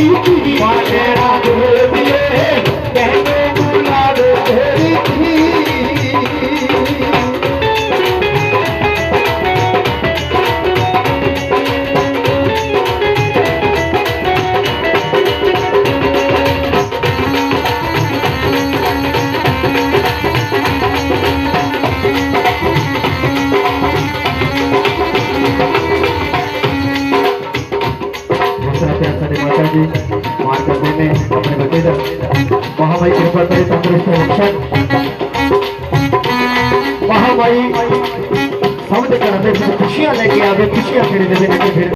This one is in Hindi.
Why? जी मान करने में अपने बच्चे बचेदर महामाई कृपा करे कांग्रेस के रक्षक महामाई समझ कर हमें खुशियाँ लेके आवे, खुशियाँ फिर देने के फिर।